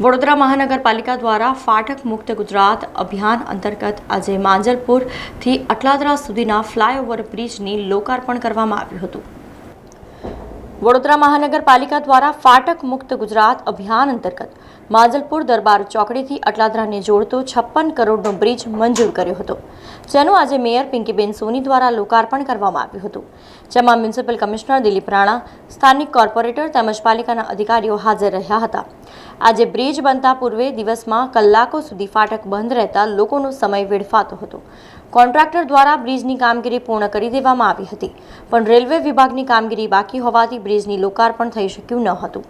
વડોદરા મહાનગરપાલિકા દ્વારા ફાટક મુક્ત ગુજરાત અભિયાન અંતર્ગત આજે માંજલપુરથી અટલાદરા સુધીના ફ્લાયઓવર બ્રિજની લોકાર્પણ કરવામાં આવ્યું હતું. વડોદરા મહાનગરપાલિકા દ્વારા ફાટક મુક્ત ગુજરાત અભિયાન અંતર્ગત માજલપુર દરબાર ચોકડીથી અટલાદરાને જોડતો છપ્પન કરોડનો બ્રિજ મંજૂર કર્યો હતો, જેનું આજે મેયર પિંકીબેન સોની દ્વારા લોકાર્પણ કરવામાં આવ્યું હતું. જેમાં મ્યુનિસિપલ કમિશનર દિલીપ રાણા, સ્થાનિક કોર્પોરેટર તેમજ પાલિકાના અધિકારીઓ હાજર રહ્યા હતા. આજે બ્રિજ બનતા પૂર્વે દિવસમાં કલાકો સુધી ફાટક બંધ રહેતા લોકોનો સમય વેડફાતો હતો. કોન્ટ્રાક્ટર દ્વારા બ્રિજની કામગીરી પૂર્ણ કરી દેવામાં આવી હતી, પણ રેલવે વિભાગની કામગીરી બાકી હોવાથી બ્રિજની લોકાર્પણ થઈ શક્યું ન હતું.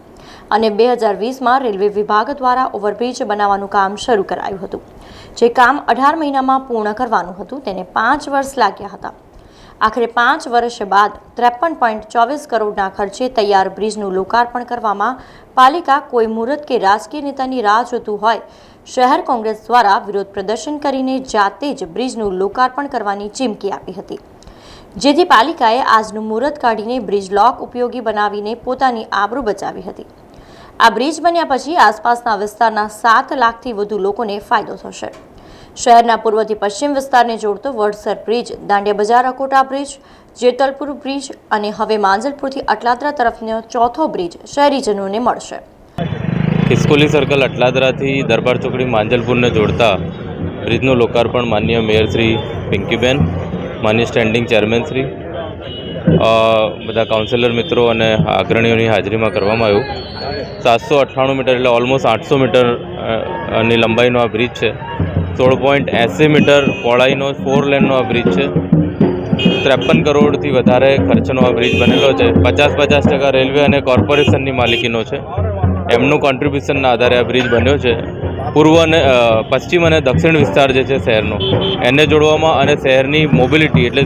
અને બે હજાર વીસમાં રેલવે વિભાગ દ્વારા ઓવરબ્રિજ બનાવવાનું કામ શરૂ કરાયું હતું. જે કામ અઢાર મહિનામાં પૂર્ણ કરવાનું હતું, તેને પાંચ વર્ષ લાગ્યા હતા. આખરે પાંચ વર્ષ બાદ ત્રેપન પોઈન્ટ ચોવીસ કરોડના ખર્ચે તૈયાર બ્રિજનું લોકાર્પણ કરવામાં પાલિકા કોઈ મુહૂર્ત કે રાજકીય નેતાની રાહ જોતું હોય, શહેર કોંગ્રેસ દ્વારા વિરોધ પ્રદર્શન કરીને જાતે જ બ્રિજનું લોકાર્પણ કરવાની ચીમકી આપી હતી. જેથી પાલિકાએ આજનું મુહૂર્ત કાઢીને બ્રિજ લોક ઉપયોગી બનાવીને પોતાની આબરૂ બચાવી હતી. આ બ્રિજ બન્યા પછી આસપાસના વિસ્તારના સાત લાખથી વધુ લોકોને ફાયદો થશે. શહેરના પૂર્વથી પશ્ચિમ વિસ્તારને જોડતો વડસર બ્રિજ, દાંડિયા બજાર, અકોટા બ્રિજ, જેતલપુર બ્રિજ અને હવે માંજલપુરથી અટલાદરા તરફનો ચોથો બ્રિજ શહેરીજનોને મળશે. ખિસકોલી સર્કલ અટલાદરાથી દરબાર ચોકડી માંજલપુરને જોડતા બ્રિજનું લોકાર્પણ માન્ય મેયર શ્રી પિંકીબેન માન્ય સ્ટેન્ડિંગ ચેરમેનશ્રી બધા કાઉન્સિલર મિત્રો અને અગ્રણીઓની હાજરીમાં કરવામાં આવ્યું. સાતસો અઠ્ઠાણું મીટર એટલે ઓલમોસ્ટ આઠસો મીટરની લંબાઈનો આ બ્રિજ છે. સોળ પોઈન્ટ એંસી મીટર પહોળાઈનો ફોર લેનનો આ બ્રિજ છે. ત્રેપન કરોડથી વધારે ખર્ચનો આ બ્રિજ બનેલો છે. પચાસ પચાસ ટકા રેલવે અને કોર્પોરેશનની માલિકીનો છે. એમનું કોન્ટ્રીબ્યુશનના આધારે આ બ્રિજ બન્યો છે. પૂર્વ અને પશ્ચિમ અને દક્ષિણ વિસ્તાર જે છે શહેરનો, એને જોડવામાં અને શહેરની મોબિલિટી એટલે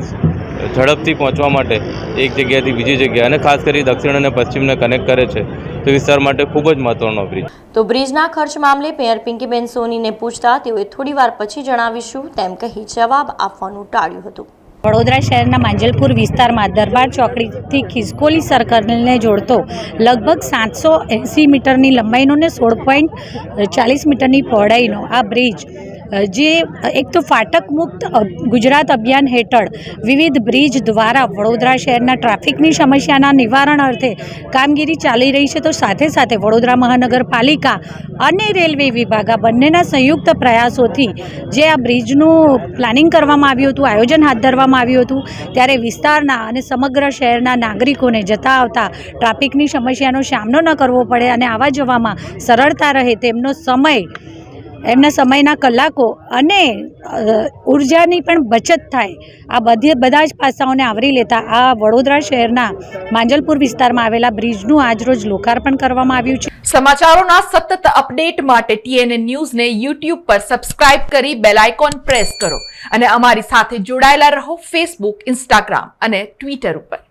ઝડપથી પહોંચવા માટે એક જગ્યાએથી બીજી જગ્યાએ અને ખાસ કરી દક્ષિણ અને પશ્ચિમને કનેક્ટ કરે છે, તો વિસ્તાર માટે ખૂબ જ મહત્વનો બ્રિજ તો બ્રિજના ખર્ચ મામલે મેયર પિંકીબેન સોનીને પૂછતા તેઓએ થોડીવાર પછી જણાવીશું, તેમ કહી જવાબ આપવાનું ટાળ્યું હતું. વડોદરા શહેરના માંજલપુર વિસ્તારમાં દરબાર ચોકડીથી ખિસકોલી સર્કલને જોડતો લગભગ સાતસો એંસી મીટરની લંબાઈનો ને સોળ પોઈન્ટ ચાલીસ મીટરની પહોળાઈનો આ બ્રિજ જે એક તો ફાટક મુક્ત ગુજરાત અભિયાન હેઠળ વિવિધ બ્રિજ દ્વારા વડોદરા શહેરના ટ્રાફિકની સમસ્યાના નિવારણ અર્થે કામગીરી ચાલી રહી છે. તો સાથે સાથે વડોદરા મહાનગરપાલિકા અને રેલવે વિભાગ આ બંનેના સંયુક્ત પ્રયાસોથી જે આ બ્રિજનું પ્લાનિંગ કરવામાં આવ્યું હતું, આયોજન હાથ ધરવામાં આવ્યું હતું, ત્યારે વિસ્તારના અને સમગ્ર શહેરના નાગરિકોને જતા આવતા ટ્રાફિકની સમસ્યાનો સામનો ન કરવો પડે અને આવવા જવામાં સરળતા રહે તેમનો સમય એમના સમયના કલાકો અને ઉર્જાની પણ બચત થાય. આ બધી, બધા જ પાસાઓને આવરી લેતા આ વડોદરા શહેરના માંજલપુર વિસ્તારમાં આવેલા બ્રિજનું આજરોજ લોકાર્પણ કરવામાં આવ્યું છે. સમાચારોના સતત અપડેટ માટે ટીએનએ ન્યૂઝને યુટ્યુબ પર સબસ્ક્રાઇબ કરી બેલ આઇકોન પ્રેસ કરો. અને અમારી સાથે જોડાયેલા રહો ફેસબુક, ઇન્સ્ટાગ્રામ અને ટ્વિટર ઉપર.